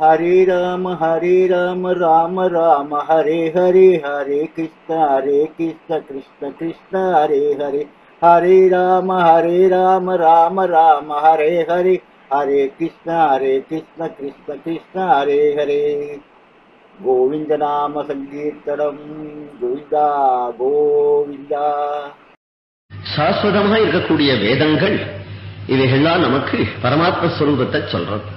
ஹரே ராம ஹரே ராம ராம ராம ஹரே ஹரே ஹரே கிருஷ்ண ஹரே கிருஷ்ண கிருஷ்ண கிருஷ்ண ஹரே ஹரே. ஹரே ராம ஹரே ராம ராம ராம ஹரே ஹரே. ஹரே கிருஷ்ண ஹரே கிருஷ்ண கிருஷ்ண கிருஷ்ண ஹரே ஹரே. கோவிந்த நாம சங்கீர்த்தனம். கோவிந்தா கோவிந்தா. சாஸ்வதமாக இருக்கக்கூடிய வேதங்கள் இவைகள்லாம் நமக்கு பரமாத்ம ஸ்வரூபத்தை சொல்றது.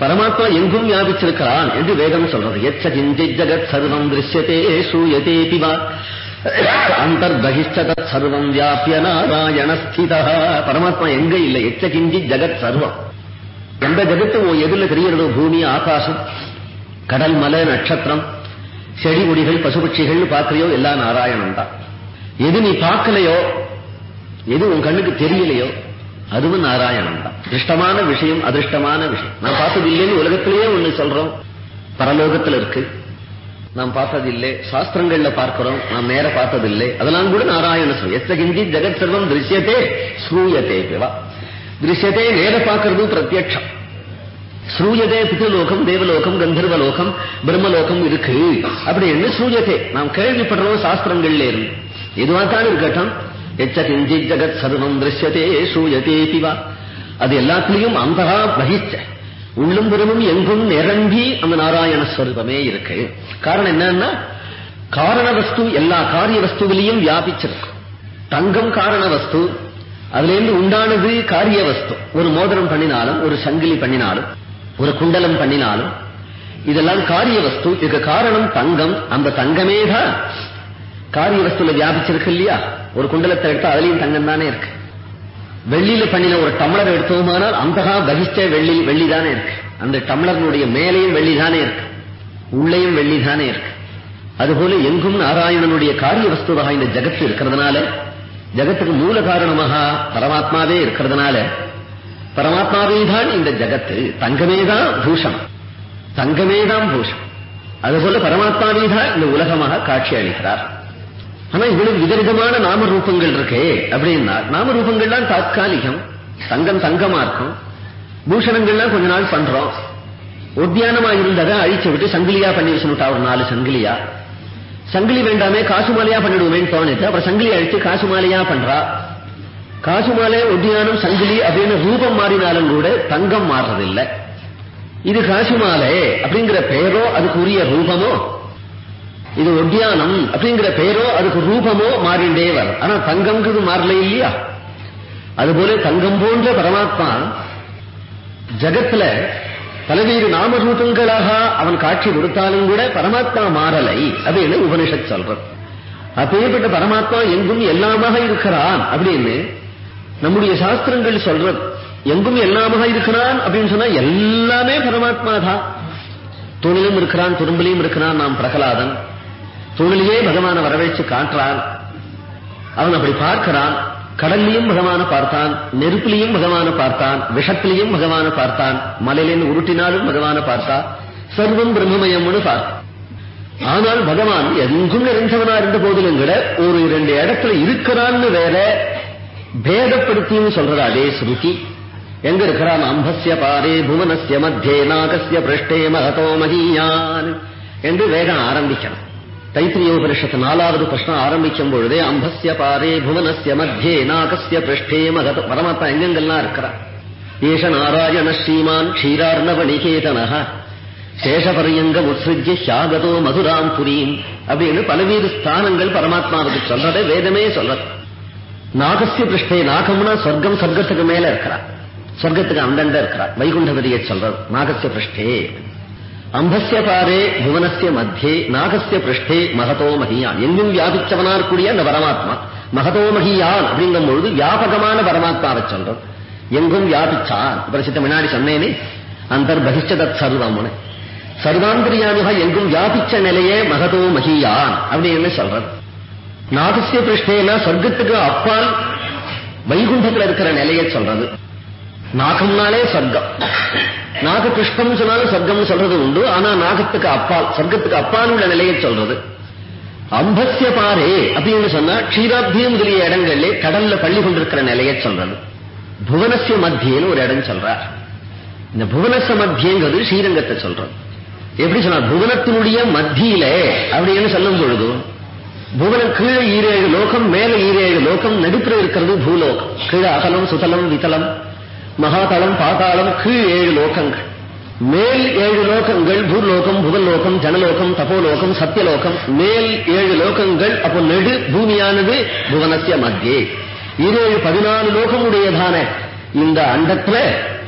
பரமாத்மா எங்கும் வியாபிச்சிருக்கிறான் என்று வேதம் சொல்றது. எச்ச கிஞ்சித் ஜகத் சர்வம் திருஷ்யத்தே சூயதே பிவா அந்தர்பகிஷ்ட சர்வம் வியாபிய நாராயண ஸ்திதா பரமாத்மா எங்க இல்லை? எச்ச கிஞ்சித் ஜகத் சர்வம். எந்த ஜகத்து உன் எதிரில் தெரிகிறதோ? பூமி ஆகாசம் கடல் மலை நட்சத்திரம் செடி கொடிகள் பசுபட்சிகள் பார்க்கிறையோ? எல்லாம் நாராயணன் தான் எது நீ பார்க்கலையோ? எது உன் கண்ணுக்கு தெரியலையோ? அதுவும் நாராயணன் தான். திருஷ்டமான விஷயம் அதிர்ஷ்டமான விஷயம். நான் பார்த்தது இல்லைன்னு உலகத்திலேயே ஒண்ணு சொல்றோம். பரலோகத்துல இருக்கு. நாம் பார்த்ததில்லை. சாஸ்திரங்கள்ல பார்க்கிறோம். நாம் நேர பார்த்ததில்லை. அதெல்லாம் கூட நாராயண சொல் எத்த கிஞ்சி ஜெகத் சர்வம் திருஷ்யத்தே ஸ்ரூயத்தே பிவா. திருஷ்யத்தே நேர பார்க்கறது பிரத்யட்சம் ஸ்ரூயதே பிதுலோகம் தேவலோகம் கந்தர்வலோகம் பிரம்மலோகம் இருக்கு. அப்படி என்ன ஸ்ரூயதே? நாம் கேள்விப்படுறோம் சாஸ்திரங்கள்ல இருந்து. எதுவாத்தான் இருக்கட்டும் எச்ச கிஞ்சித் ஜகத் சர்வம் திருஷ்யத்தே சூயதே பிவா அது எல்லாத்துலயும் அந்தகா பகிச்ச உள்ளும் புறமும் எங்கும் நிரம்பி அந்த நாராயண ஸ்வரூபமே இருக்கு காரணம் என்னன்னா காரண வஸ்து எல்லா காரிய வஸ்துவிலையும் வியாபிச்சிருக்கும் தங்கம் காரண வஸ்து அதுல இருந்து உண்டானது காரிய வஸ்து ஒரு மோதிரம் பண்ணினாலும் ஒரு சங்கிலி பண்ணினாலும் ஒரு குண்டலம் பண்ணினாலும் இதெல்லாம் காரிய வஸ்து இதுக்கு காரணம் தங்கம் அந்த தங்கமே தான் காரிய வஸ்துல வியாபிச்சிருக்கு இல்லையா? ஒரு குண்டலத்தை எடுத்தா அதுலயும் தங்கம் தானே இருக்கு. வெள்ளியில பண்ணின ஒரு டம்ளர் எடுத்தோமானால் அந்தகா வகிஷ்ட வெள்ளி வெள்ளி தானே இருக்கு. அந்த டம்ளர்னுடைய மேலையும் வெள்ளி தானே இருக்கு. உள்ளேயும் வெள்ளி தானே இருக்கு. அதுபோல எங்கும் நாராயணனுடைய காரிய வஸ்துவாக இந்த ஜகத்து இருக்கிறதுனால ஜகத்துக்கு மூல காரணமாக பரமாத்மாவே இருக்கிறதுனால பரமாத்மாவே தான் இந்த ஜகத்து. தங்கமே தான் பூஷம் தங்கமே தான் பூஷம் அதுபோல பரமாத்மாவே தான் இந்த உலகமாக காட்சி அளிக்கிறார். ஆனா இவ்வளவு விதவிதமான நாம ரூபங்கள் இருக்கே அப்படின்னா நாம ரூபங்கள்லாம் தாக்காலிகம் தங்கம் தங்கமா இருக்கும் பூஷணங்கள்லாம் கொஞ்ச நாள் பண்றோம். உத்தியானமா இருந்ததை அழிச்சு விட்டு சங்கிலியா பண்ணி வச்சுட்டா ஒரு நாலு சங்கிலியா. சங்கிலி வேண்டாமே காசு மாலையா பண்ணிடுவேன்னு தோணுது. அப்புறம் சங்கிலி அழிச்சு காசு மாலையா பண்றா. காசு மாலை உத்தியானம் சங்கிலி அப்படின்னு ரூபம் மாறினாலும் கூட தங்கம் மாறுறதில்லை. இது காசு மாலை அப்படிங்கிற பெயரோ அதுக்கு உரிய ரூபமோ இது ஒட்டியானம் அப்படிங்கிற பெயரோ அதுக்கு ரூபமோ மாறிண்டே வரும். ஆனா தங்கம்ங்கிறது மாறல இல்லையா? அதுபோல தங்கம் போன்ற பரமாத்மா ஜகத்துல பலவேறு நாமரூபங்களாக அவன் காட்சி கொடுத்தாலும் கூட பரமாத்மா மாறலை அப்படின்னு உபனிஷத் சொல்றது. அப்பேற்பட்ட பரமாத்மா எங்கும் எல்லாமாக இருக்கிறான் அப்படின்னு நம்முடைய சாஸ்திரங்கள் சொல்றது. எங்கும் எல்லாமாக இருக்கிறான் அப்படின்னு சொன்னா எல்லாமே பரமாத்மா தான் தூணிலும் இருக்கிறான் துரும்பிலையும் இருக்கிறான் நாம் பிரகலாதன். தூணிலேயே பகவான வரவேற்று காட்டுறான் அவன் அப்படி பார்க்கிறான். கடல்லையும் பகவான பார்த்தான். நெருப்பிலையும் பகவான பார்த்தான். விஷத்திலையும் பகவான பார்த்தான். மலையிலிருந்து உருட்டினாலும் பகவான பார்த்தான் சர்வம் பிரம்மமயம்னு பார்த்தான் ஆனால் பகவான் எங்கும் நிறைந்தவனா இருந்த போதிலும் கூட ஒரு இரண்டு இடத்துல இருக்கிறான்னு வேற பேதப்படுத்தின்னு சொல்றது? அதே ஸ்ருதி. எங்க இருக்கிறான்? அம்பஸ்ய பாரே புவனஸ்ய மத்தியே நாகஸ்ய பிரஷ்டே மகதோ மகியான் என்று வேகம் ஆரம்பிக்கணும். தைத்திரிய உபனிஷத்து நாலாவது பிரஷ்னம் ஆரம்பிக்கும் பொழுதே அம்பஸ்ய பாரே புவனஸ்ய மத்தியே நாகஸ்ய பிருஷ்டே மகத பரமாத்மா எங்கெங்கெல்லாம் இருக்கிறார் ஏஷ நாராயண ஸ்ரீமான் க்ஷீரார்ணவ நிகேதன சேஷபரியங்க உத்ஸ்ருஜ்ய ஷாகதோ மதுராம் புரீம் அப்படின்னு பலவேறு ஸ்தானங்கள் பரமாத்மாவுக்கு சொல்றதை வேதமே சொல்றது நாகஸ்ய பிருஷ்டே நாகம்னா சொர்க்கம் சொர்க்கத்துக்கு மேல இருக்கிறார் சொர்க்கத்துக்கு அந்தண்ட இருக்கிறார் வைகுண்டபதியை சொல்றது நாகஸ்ய பிருஷ்டே அம்பஸ்ய பாரே புவனஸ்ய மத்தியே நாகஸ்ய பிருஷ்டே மகதோ மகியான். எங்கும் வியாபிச்சவனா அந்த பரமாத்மா. மகதோ மகியான் அப்படிங்கும் பொழுது வியாபகமான பரமாத்மாவை சொல்றோம். எங்கும் வியாபிச்சான். பிரசித்த முன்னாடி சொன்னேனே அந்தர் பகிஷ்டதத் சர்வம்னு சர்வாந்திரியானுக எங்கும் வியாபிச்ச நிலையே மகதோ மகியான் அப்படின்னு சொல்றது? நாகசிய பிருஷ்டேனா சொர்க்கத்துக்கு அப்பால் வைகுண்டத்தில் இருக்கிற நிலையை சொல்றது. நாகம்னாலே சர்க்கம். நாக புஷ்பம் சொன்னாலும் சர்க்கம் சொல்றது உண்டு. ஆனா நாகத்துக்கு அப்பால் சர்க்கத்துக்கு அப்பால் உள்ள நிலையை சொல்றது. அம்பஸ்ய பாரே அப்படின்னு சொன்னா க்ஷீராப்தியம் முதலிய இடங்கள்ல கடல்ல பள்ளி கொண்டிருக்கிற நிலையை சொல்றது. புவனசிய மத்தியன்னு ஒரு இடம் சொல்றார். இந்த புவனச மத்தியங்கிறது ஸ்ரீரங்கத்தை சொல்றது. எப்படி சொன்னா புவனத்தினுடைய மத்தியில அப்படின்னு சொல்லும் பொழுது புவனம் கீழே ஈரேழு லோகம் மேல ஈரேழு லோகம் நடுப்புற இருக்கிறது பூலோகம். கீழே அகலம் சுதலம் விதலம். மகாதளம் பாதாளம் கீழ் ஏழு லோகங்கள். மேல் ஏழு லோகங்கள் பூர்லோகம் புகல்லோகம் ஜனலோகம் தபோலோகம் சத்தியலோகம் மேல் ஏழு லோகங்கள் அப்போ நெடு பூமியானது புவனசிய மத்தியே. இருஏழு பதினாலு லோகமுடையதான இந்த அண்டத்துல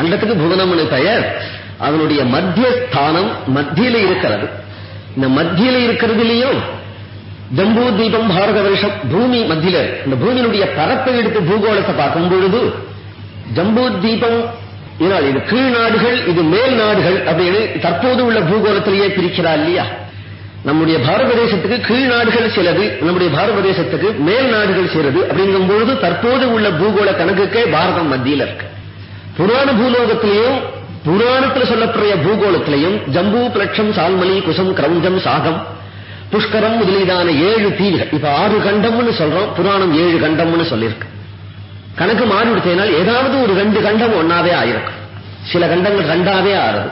அண்டத்துக்கு புவனம்னு பெயர் அதனுடைய மத்திய ஸ்தானம் மத்தியில இருக்கிறது. இந்த மத்தியில இருக்கிறதுலயும் ஜம்பூ தீபம் பாரத வருஷம் பூமி மத்தியில இந்த பூமியினுடைய பரப்பை எடுத்து பூகோளத்தை பார்க்கும் பொழுது ஜம்பூ தீபம் இதனால் இது கீழ் நாடுகள் இது மேல் நாடுகள் அப்படின்னு தற்போது உள்ள பூகோளத்திலேயே பிரிக்கிறா இல்லையா? நம்முடைய பாரத தேசத்துக்கு கீழ் நாடுகள் சிலது நம்முடைய பாரத தேசத்துக்கு மேல் நாடுகள் சிலது அப்படிங்கும் பொழுது தற்போது உள்ள பூகோள கணக்குக்கே பாரதம் மத்தியில் இருக்கு. புராண பூலோகத்திலையும் புராணத்தில் சொல்லப்படுற பூகோளத்திலையும் ஜம்பு பிளட்சம் சால்மலி குசம் கிரௌஞ்சம் சாகம் புஷ்கரம் முதலீதான ஏழு தீவுகள். இப்ப ஆறு கண்டம்னு சொல்றோம் புராணம் ஏழு கண்டம்னு சொல்லியிருக்கு. கணக்கு மாறி விடுத்தேனால் ஏதாவது ஒரு ரெண்டு கண்டம் ஒன்னாவே ஆயிருக்கும் சில கண்டங்கள் ரெண்டாவே ஆறுது.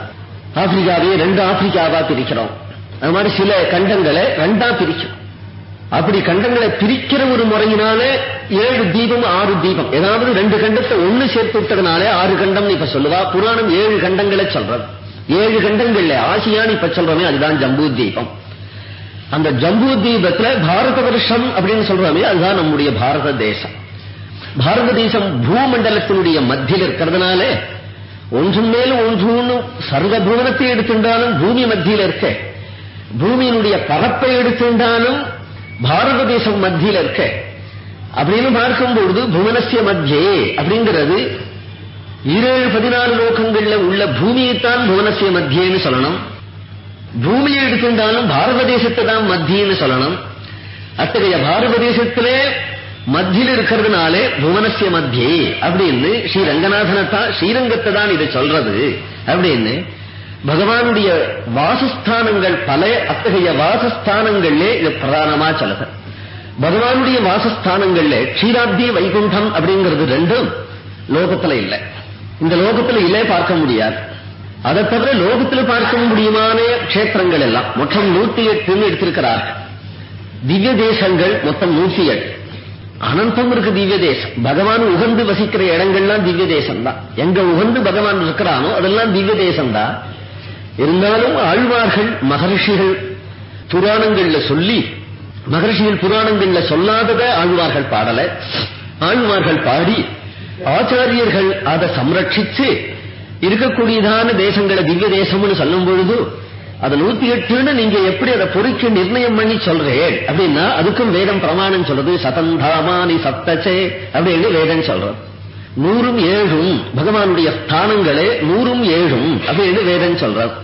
ஆப்பிரிக்காவே ரெண்டு ஆப்பிரிக்காவா பிரிக்கிறோம். அது மாதிரி சில கண்டங்களை ரெண்டா பிரிக்கும். அப்படி கண்டங்களை பிரிக்கிற ஒரு முறையினால ஏழு தீபம் ஆறு தீபம். ஏதாவது ரெண்டு கண்டத்தை ஒண்ணு சேர்த்து விட்டதுனாலே ஆறு கண்டம் இப்ப சொல்லுவா. புராணம் ஏழு கண்டங்களை சொல்றது. ஏழு கண்டங்கள்ல ஆசியான்னு இப்ப சொல்றோமே அதுதான் ஜம்பூ தீபம். அந்த ஜம்பூ தீபத்துல பாரத வருஷம் அப்படின்னு சொல்றோமே அதுதான் நம்முடைய பாரத தேசம். பாரத தேசம் பூமண்டலத்தினுடைய மத்தியில் இருக்கிறதுனால ஒன்றின் மேல் ஒன்றுன்னு சர்வ புவனத்தை எடுத்துட்டாலும் பூமி மத்தியில் இருக்க பூமியினுடைய பரப்பை எடுத்துட்டாலும் பாரத தேசம் மத்தியில் இருக்க. அப்படின்னு பார்க்கும்பொழுது புவனசிய மத்தியே அப்படிங்கிறது ஏழு பதினாலு லோகங்கள்ல உள்ள பூமியைத்தான் புவனசிய மத்தியேன்னு சொல்லணும். பூமியை எடுத்துட்டாலும் பாரத தேசத்தை தான் மத்தியன்னு சொல்லணும். அத்தகைய பாரத தேசத்திலே மத்தியில் இருக்கிறதுனாலே புவனசிய மத்தியே அப்படின்னு ஸ்ரீ ரங்கநாதனத்தான் ஸ்ரீரங்கத்தை தான் இதை சொல்றது. அப்படின்னு பகவானுடைய வாசஸ்தானங்கள் பல அத்தகைய வாசஸ்தானங்கள்லே இது பிரதானமா சொல்லுது பகவானுடைய வாசஸ்தானங்கள்ல க்ஷீராப்தி வைகுண்டம் அப்படிங்கிறது ரெண்டும் லோகத்துல இல்லை. இந்த லோகத்துல இல்லே பார்க்க முடியாது. அதை தவிர லோகத்துல பார்க்க முடியுமான க்ஷேத்திரங்கள் எல்லாம் மொத்தம் நூத்தி எட்டுன்னு எடுத்திருக்கிறார்கள். திவ்ய தேசங்கள் மொத்தம் நூத்தி எட்டு. அனந்தம் இருக்கு திவ்ய தேசம் பகவான் உகந்து வசிக்கிற இடங்கள்லாம் திவ்ய தேசம் தான் எங்க உகந்து பகவான் இருக்கிறானோ அதெல்லாம் திவ்ய தேசம் தான் இருந்தாலும் ஆழ்வார்கள் மகர்ஷிகள் புராணங்கள்ல சொல்லி மகர்ஷிகள் புராணங்கள்ல சொல்லாதத ஆழ்வார்கள் பாடல. ஆழ்வார்கள் பாடி ஆச்சாரியர்கள் அதை சம்ரட்சிச்சு இருக்கக்கூடியதான தேசங்களை திவ்ய தேசம்னு சொல்லும் பொழுது அது நூத்தி எட்டுன்னு நீங்க எப்படி அதை பொறிக்க நிர்ணயம் பண்ணி சொல்றேன் அப்படின்னா அதுக்கும் வேதம் பிரமாணம் சொல்றது சதந்தாமானி சத்தச்சே அப்படின்னு வேதம் சொல்றோம் நூறும் ஏழும் பகவானுடைய ஸ்தானங்களே நூறும் ஏழும் அப்படின்னு வேதம் சொல்றது.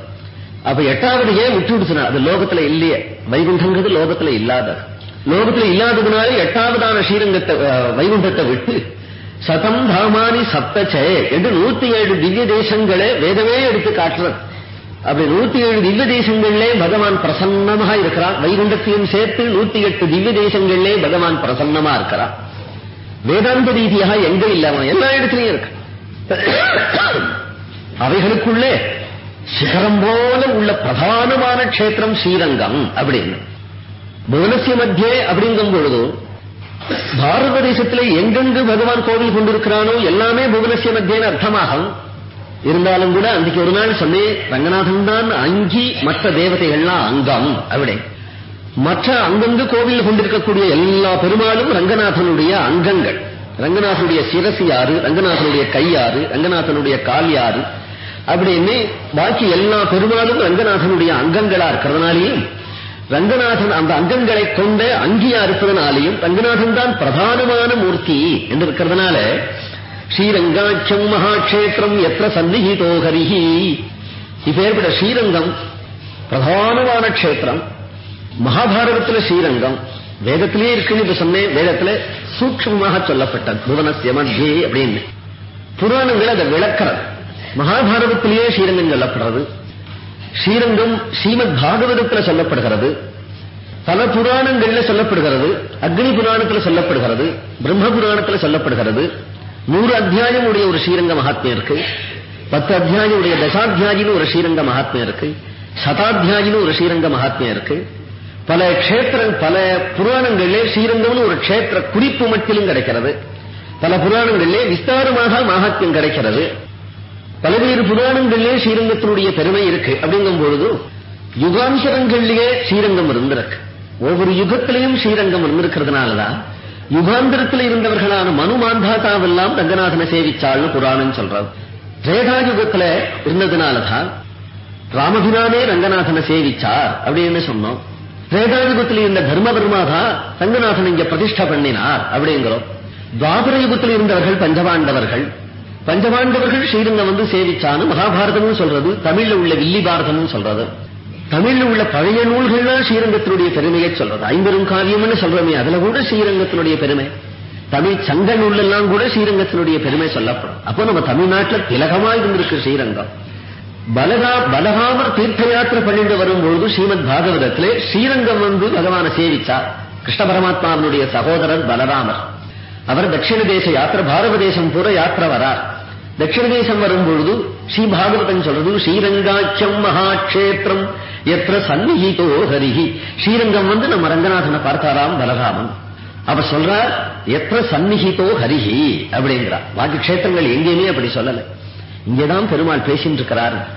அப்ப எட்டாவது ஏன் விட்டு விடுச்சுனா அது லோகத்துல இல்லையே. வைகுண்டங்கிறது லோகத்துல இல்லாதது லோகத்துல இல்லாததுனால எட்டாவதான ஸ்ரீரங்கத்தை வைகுண்டத்தை விட்டு சதம் தாமானி சப்தச்சே என்று நூத்தி ஏழு திவ்ய தேசங்களே வேதமே எடுத்து காட்டுறது. அப்படி நூத்தி ஏழு திவ்ய தேசங்களிலே பகவான் பிரசன்னமாக இருக்கிறான் வைகுண்டத்தையும் சேர்த்து நூத்தி எட்டு திவ்ய தேசங்களிலே பகவான் பிரசன்னமா இருக்கிறான் வேதாந்த ரீதியாக எங்க இல்லாம எல்லா இடத்துலயும் இருக்கு அவைகளுக்குள்ளே சிகரம் போல உள்ள பிரதானமான க்ஷேத்திரம் ஸ்ரீரங்கம் அப்படின்னு. புவனசிய மத்தியே அப்படிங்கும் பொழுது பாரத தேசத்திலே எங்கெங்கு பகவான் கோவில் கொண்டிருக்கிறானோ எல்லாமே புவனசிய மத்தியன்னு அர்த்தமாகும். இருந்தாலும் கூட அன்றைக்கு ஒரு நாள் சொன்னேன் ரங்கநாதன் தான் அங்கி மற்ற தேவதைகள்லாம் அங்கம் அப்படி மற்ற அங்கங்கு கோவில் கொண்டிருக்கக்கூடிய எல்லா பெருமாளும் ரங்கநாதனுடைய அங்கங்கள். ரங்கநாதனுடைய சிரசு யாரு? ரங்கநாதனுடைய கை யாரு? ரங்கநாதனுடைய கால் யாரு? அப்படின்னு பாக்கி எல்லா பெருமாளும் ரங்கநாதனுடைய அங்கங்களா இருக்கிறதுனாலையும் ரங்கநாதன் அந்த அங்கங்களை கொண்ட அங்கியா இருப்பதனாலையும் ரங்கநாதன் தான் பிரதானமான மூர்த்தி என்று இருக்கிறதுனால ஸ்ரீரங்காட்சம் மகாட்சேத்திரம் எத்த சந்நிகிதோ ஹரிஹி. இப்பேற்பட்ட ஸ்ரீரங்கம் பிரதானமான க்ஷேத்திரம். மகாபாரதத்தில் ஸ்ரீரங்கம். வேதத்திலேயே இருக்குன்னு இப்ப சொன்னேன். வேதத்துல சூக்ஷ்மமாக சொல்லப்பட்டது. புவனஸ்ய மத்தியே அப்படின்னு. புராணங்கள் அதை விளக்கிறது. மகாபாரதத்திலேயே ஸ்ரீரங்கம் சொல்லப்படுறது. ஸ்ரீரங்கம் ஸ்ரீமத் பாகவதத்துல சொல்லப்படுகிறது. பல புராணங்கள்ல சொல்லப்படுகிறது. அக்னி புராணத்துல சொல்லப்படுகிறது. பிரம்ம புராணத்துல சொல்லப்படுகிறது. நூறு அத்தியாயம் உடைய ஒரு ஸ்ரீரங்க மகாத்மியம் இருக்கு. பத்து அத்தியாயம் உடைய தசாத்தியாயின்னு ஒரு ஸ்ரீரங்க மகாத்மியம் இருக்கு. சதாத்தியாயின்னு ஒரு ஸ்ரீரங்க மகாத்மியம் இருக்கு. பல க்ஷேத்திர பல புராணங்களிலே ஸ்ரீரங்கம்னு ஒரு கஷேத்திர குறிப்பு மட்டிலும் கிடைக்கிறது. பல புராணங்களிலே விஸ்தாரமாக மகாத்மியம் கிடைக்கிறது. பல்வேறு புராணங்களிலே ஸ்ரீரங்கத்தினுடைய பெருமை இருக்கு. அப்படிங்கும் பொழுது யுகாந்தரங்களிலேயே ஸ்ரீரங்கம் இருந்திருக்கு. ஒவ்வொரு யுகத்திலையும் ஸ்ரீரங்கம் இருந்திருக்கிறதுனாலதான் யுகாந்திரத்தில் இருந்தவர்களான மனுமாந்தாதாவெல்லாம் ரங்கநாதனை சேவிச்சாள்னு புராணம் சொல்றது திரேதா யுகத்துல இருந்ததுனாலதான் ராமபிரானே ரங்கநாதனை சேவிச்சார் அப்படின்னு சொன்னோம். திரேதாயுகத்தில் இருந்த தர்மபர்மா தான் ரங்கநாதன் இங்க பிரதிஷ்டை பண்ணினார் அப்படிங்கிறோம். துவாபர யுகத்தில் இருந்தவர்கள் பஞ்சபாண்டவர்கள். பஞ்சபாண்டவர்கள் ஸ்ரீரங்கம் வந்து சேவிச்சான்னு மகாபாரதமும் சொல்றது தமிழ்ல உள்ள வில்லி பாரதமும் சொல்றது. தமிழ்ல உள்ள பழைய நூல்கள்லாம் ஸ்ரீரங்கத்தினுடைய பெருமையை சொல்றது. ஐம்பெரும் காவியம்னு சொல்றோமே அதுல கூட ஸ்ரீரங்கத்தினுடைய பெருமை. தமிழ் சங்க நூலெல்லாம் கூட ஸ்ரீரங்கத்தினுடைய பெருமை சொல்லப்படும். அப்போ நம்ம தமிழ்நாட்டில் திலகமா இருந்திருக்கு ஸ்ரீரங்கம். பலகா பலகாமர் தீர்த்த யாத்திரை பண்ணிட்டு வரும்பொழுது ஸ்ரீமத் பாகவதத்திலே ஸ்ரீரங்கம் வந்து பகவானை சேவிச்சார் கிருஷ்ண பரமாத்மாவினுடைய சகோதரர் பலராமர். அவர் தட்சிண தேச யாத்திரை பாரத தேசம் பூரா யாத்திரை வரார். தட்சிண தேசம் வரும்பொழுது ஸ்ரீ பாகவதன் சொல்றது ஸ்ரீரங்காட்சம் மகாட்சேத்திரம் எத்த சன்னிஹிதோ ஹரிஹி. ஸ்ரீரங்கம் வந்து நம்ம ரங்கநாதனை பார்த்தாராம் பலராமன். அப்ப சொல்றார் எத்திர சன்னிஹிதோ ஹரிஹி அப்படிங்கிறார் பாக்கி கஷேத்திரங்கள் எங்கேயுமே அப்படி சொல்லல. இங்கேதான் பெருமாள் பேசிட்டு இருக்கிறார்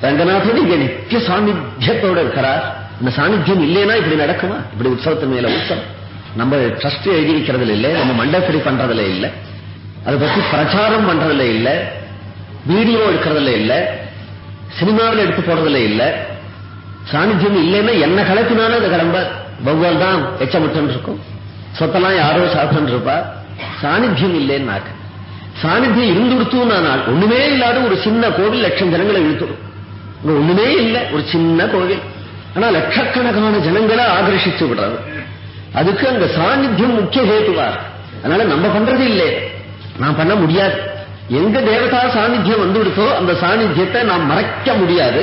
ரங்கநாதன் இங்க நித்திய சாநித்தியத்தோட இருக்கிறார். இந்த சாநித்தியம் இல்லைன்னா இப்படி நடக்குமா? இப்படி உற்சவத்தின் மேல உத்தம் நம்ம ட்ரஸ்ட் எழுதி வைக்கிறதுல இல்ல நம்ம மண்டபடி பண்றதுல இல்ல. அதை பத்தி பிரச்சாரம் பண்றதுல இல்ல. வீடியோ எடுக்கிறதுல இல்ல. சினிமாவில் எடுத்து போறதுல இல்லை. சாநித்தியம் இல்லைன்னா என்ன கலத்தினாலும் அது கிளம்ப பகவான் தான் எச்சமிட்டு இருக்கும் சொத்தெல்லாம் யாரோ சாப்பிட்டு இருப்பா சாநித்தியம் இல்லைன்னாக்க. சாநித்தியம் இருந்துடுத்தும் நான் ஒண்ணுமே இல்லாத ஒரு சின்ன கோவில் லட்சம் ஜனங்களை இழுத்துடும். இங்க ஒண்ணுமே இல்லை ஒரு சின்ன கோவில். ஆனா லட்சக்கணக்கான ஜனங்களை ஆகர்ஷிச்சு விடுறது. அதுக்கு அங்க சாநித்தியம் முக்கிய ஹேத்துவா. அதனால நம்ம பண்றது இல்லை நான் பண்ண முடியாது. எங்க தேவதா சாநித்தியம் வந்துடுத்தோ அந்த சாநித்தியத்தை நாம் மறைக்க முடியாது.